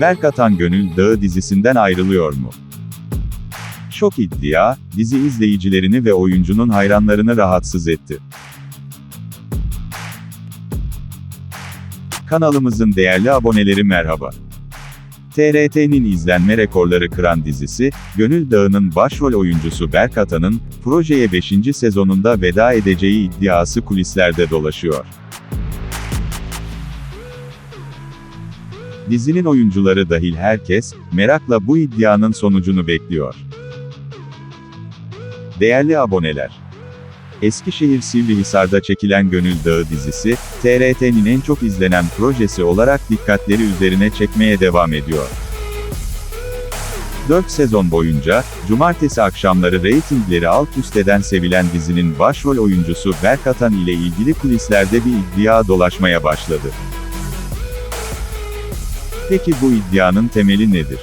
Berk Atan Gönül Dağı dizisinden ayrılıyor mu? Şok iddia, dizi izleyicilerini ve oyuncunun hayranlarını rahatsız etti. Kanalımızın değerli aboneleri merhaba. TRT'nin izlenme rekorları kıran dizisi, Gönül Dağı'nın başrol oyuncusu Berk Atan'ın, projeye 5. sezonunda veda edeceği iddiası kulislerde dolaşıyor. Dizinin oyuncuları dahil herkes, merakla bu iddianın sonucunu bekliyor. Değerli aboneler, Eskişehir Sivrihisar'da çekilen Gönül Dağı dizisi, TRT'nin en çok izlenen projesi olarak dikkatleri üzerine çekmeye devam ediyor. 4 sezon boyunca, cumartesi akşamları reytingleri alt üst eden sevilen dizinin başrol oyuncusu Berk Atan ile ilgili kulislerde bir iddia dolaşmaya başladı. Peki bu iddianın temeli nedir?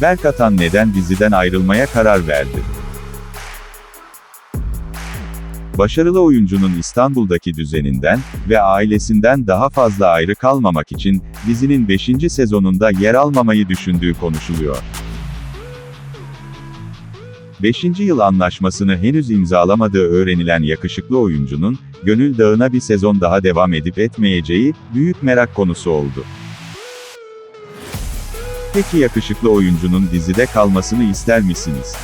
Berk Atan neden diziden ayrılmaya karar verdi? Başarılı oyuncunun İstanbul'daki düzeninden ve ailesinden daha fazla ayrı kalmamak için dizinin 5. sezonunda yer almamayı düşündüğü konuşuluyor. 5. yıl anlaşmasını henüz imzalamadığı öğrenilen yakışıklı oyuncunun, Gönül Dağı'na bir sezon daha devam edip etmeyeceği, büyük merak konusu oldu. Peki yakışıklı oyuncunun dizide kalmasını ister misiniz?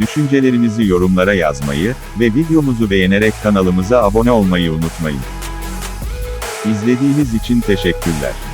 Düşüncelerinizi yorumlara yazmayı ve videomuzu beğenerek kanalımıza abone olmayı unutmayın. İzlediğiniz için teşekkürler.